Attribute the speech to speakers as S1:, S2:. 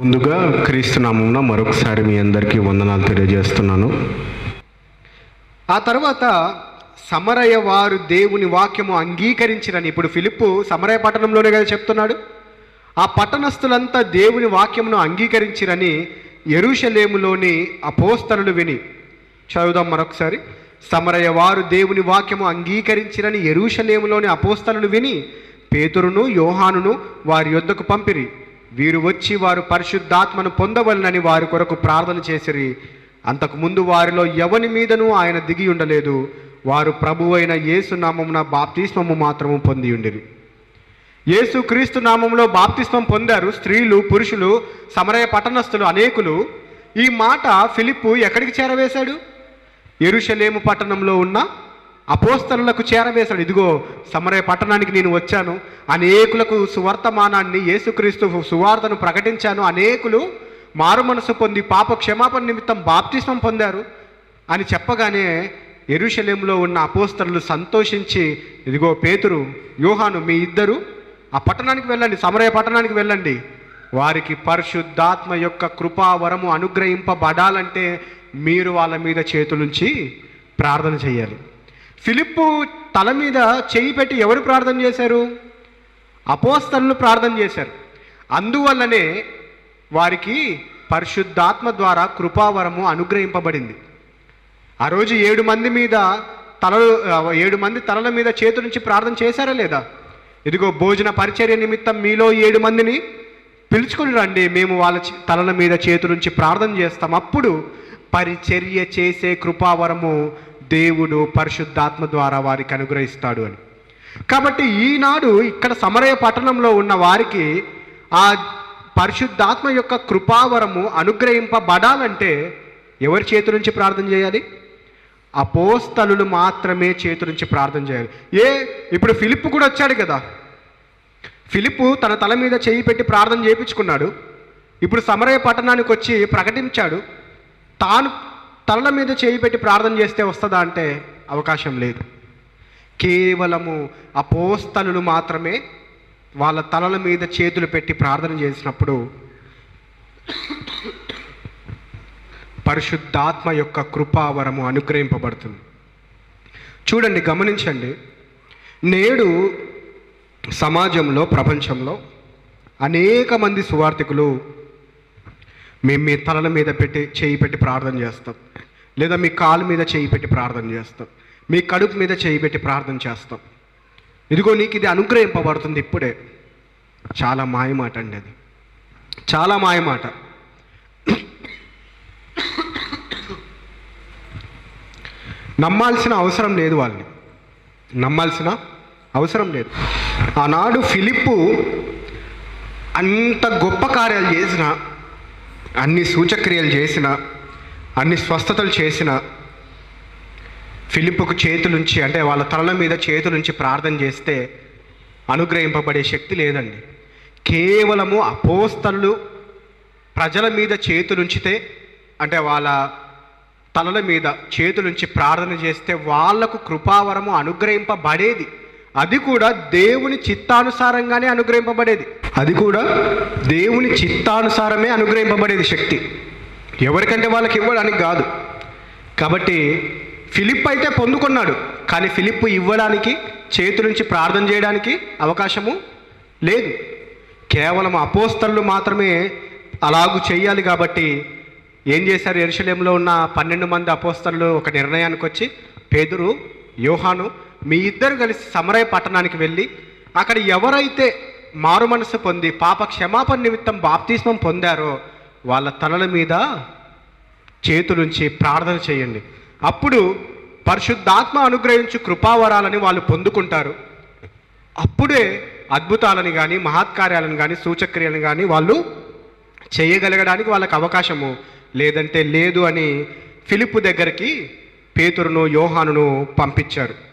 S1: ముందుగా క్రీస్తు మరొకసారి మీ అందరికీ వందనాలు తెలియజేస్తున్నాను.
S2: ఆ తర్వాత సమరయ వారు దేవుని వాక్యము అంగీకరించిరని ఇప్పుడు ఫిలిప్పు సమరయ పట్టణంలోనే కదా చెప్తున్నాడు. ఆ పట్టణస్థులంతా దేవుని వాక్యమును అంగీకరించిరని ఎరుషలేములోని అపోస్తలు విని చదువుదాం మరొకసారి. సమరయ వారు దేవుని వాక్యము అంగీకరించిరని ఎరుషలేములోని అపోస్తలను విని పేతురును యోహానును వారి యొద్దకు పంపిరి. వీరు వచ్చి వారు పరిశుద్ధాత్మను పొందవలనని వారి కొరకు ప్రార్థన చేసిరి. అంతకుముందు వారిలో ఎవని మీదనూ ఆయన దిగి ఉండలేదు. వారు ప్రభు అయిన యేసునామమున బాప్తిస్మము మాత్రము పొంది ఉండిరి. యేసు క్రీస్తు నామంలో బాప్తిస్మం పొందారు స్త్రీలు పురుషులు సమరయ పట్టణస్థులు అనేకులు. ఈ మాట ఫిలిప్పు ఎక్కడికి చేరవేశాడు? ఎరుషలేము పట్టణంలో ఉన్న అపోస్తలకు చేరవేశాడు. ఇదిగో సమరయ పట్టణానికి నేను వచ్చాను. అనేకులకు సువర్తమానాన్ని యేసుక్రీస్తు సువార్తను ప్రకటించాను. అనేకులు మారు మనసు పొంది పాప క్షమాపణ నిమిత్తం బాప్తిస్మం పొందారు అని చెప్పగానే ఎరుషలేంలో ఉన్న అపోస్తలు సంతోషించి ఇదిగో పేతురు యోహాను మీ ఇద్దరు ఆ పట్టణానికి వెళ్ళండి సమరయ పట్టణానికి వెళ్ళండి. వారికి పరిశుద్ధాత్మ యొక్క కృపావరము అనుగ్రహింపబడాలంటే మీరు వాళ్ళ మీద చేతులుంచి ప్రార్థన చేయాలి. ఫిలిప్పు తల మీద చేయి పెట్టి ఎవరు ప్రార్థన చేశారు? అపోస్తలను ప్రార్థన చేశారు. అందువల్లనే వారికి పరిశుద్ధాత్మ ద్వారా కృపావరము అనుగ్రహింపబడింది. ఆ రోజు ఏడు మంది మీద తలలు ఏడు మంది తలల మీద చేతు నుంచి ప్రార్థన చేశారా లేదా? ఇదిగో భోజన పరిచర్య నిమిత్తం మీలో ఏడు మందిని పిలుచుకుని రండి. మేము వాళ్ళ తలల మీద చేతు నుంచి ప్రార్థన చేస్తాం. అప్పుడు పరిచర్య చేసే కృపావరము దేవుడు పరిశుద్ధాత్మ ద్వారా వారికి అనుగ్రహిస్తాడు అని. కాబట్టి ఈనాడు ఇక్కడ సమరయ పట్టణంలో ఉన్న వారికి ఆ పరిశుద్ధాత్మ యొక్క కృపావరము అనుగ్రహింపబడాలంటే ఎవరి చేతి నుంచి ప్రార్థన చేయాలి? అపోస్తలు మాత్రమే చేతి నుంచి ప్రార్థన చేయాలి. ఏ ఇప్పుడు ఫిలిప్ కూడా వచ్చాడు కదా. ఫిలిప్పు తన తల మీద చేయి పెట్టి ప్రార్థన చేయించుకున్నాడు. ఇప్పుడు సమరయ పట్టణానికి వచ్చి ప్రకటించాడు. తాను తలల మీద చేయి పెట్టి ప్రార్థన చేస్తే వస్తుందా అంటే అవకాశం లేదు. కేవలము అపోస్తలు మాత్రమే వాళ్ళ తలల మీద చేతులు పెట్టి ప్రార్థన చేసినప్పుడు పరిశుద్ధాత్మ యొక్క కృపావరము అనుగ్రహింపబడుతుంది. చూడండి గమనించండి. నేడు సమాజంలో ప్రపంచంలో అనేక మంది సువార్థికులు మేము మీ తలల మీద పెట్టి చేయి పెట్టి ప్రార్థన చేస్తాం. లేదా మీ కాలు మీద చేయి పెట్టి ప్రార్థన చేస్తాం. మీ కడుపు మీద చేయి పెట్టి ప్రార్థన చేస్తాం. ఇదిగో నీకు ఇది అనుగ్రహింపబడుతుంది ఇప్పుడే. చాలా మాయమాట అండి అది. చాలా మాయమాట. నమ్మాల్సిన అవసరం లేదు వాళ్ళని. నమ్మాల్సిన అవసరం లేదు. ఆనాడు ఫిలిప్పు అంత గొప్ప కార్యాలు చేసిన అన్ని సూచక్రియలు చేసిన అన్ని స్వస్థతలు చేసిన ఫిలిప్పుకు చేతులుంచి అంటే వాళ్ళ తలల మీద చేతులుంచి ప్రార్థన చేస్తే అనుగ్రహింపబడే శక్తి లేదండి. కేవలము అపోస్తలు ప్రజల మీద చేతులుంచితే అంటే వాళ్ళ తలల మీద చేతులుంచి ప్రార్థన చేస్తే వాళ్ళకు కృపావరము అనుగ్రహింపబడేది. అది కూడా దేవుని చిత్తానుసారంగానే అనుగ్రహింపబడేది. అది కూడా దేవుని చిత్తానుసారమే అనుగ్రహింపబడేది శక్తి. ఎవరికంటే వాళ్ళకి ఇవ్వడానికి కాదు. కాబట్టి ఫిలిప్ అయితే పొందుకున్నాడు. కానీ ఫిలిప్ ఇవ్వడానికి చేతి నుంచి ప్రార్థన చేయడానికి అవకాశము లేదు. కేవలం అపోస్తలు మాత్రమే అలాగూ చేయాలి కాబట్టి ఏం చేశారు? ఎరుషలేంలో ఉన్న పన్నెండు మంది అపోస్తలు ఒక నిర్ణయానికి వచ్చి పేదురు యోహాను మీ ఇద్దరు కలిసి సమరయ పట్టణానికి వెళ్ళి అక్కడ ఎవరైతే మారు మనసు పొంది పాప క్షమాపణ నిమిత్తం బాప్తిస్మం పొందారో వాళ్ళ తలల మీద చేతులుంచి ప్రార్థన చేయండి. అప్పుడు పరిశుద్ధాత్మ అనుగ్రహించు కృపావరాలని వాళ్ళు పొందుకుంటారు. అప్పుడే అద్భుతాలను కానీ మహత్కార్యాలను కానీ సూచక్రియలను కానీ వాళ్ళు చేయగలగడానికి వాళ్ళకి అవకాశము. లేదంటే లేదు అని ఫిలిప్ దగ్గరికి పేతురును యోహానును పంపించారు.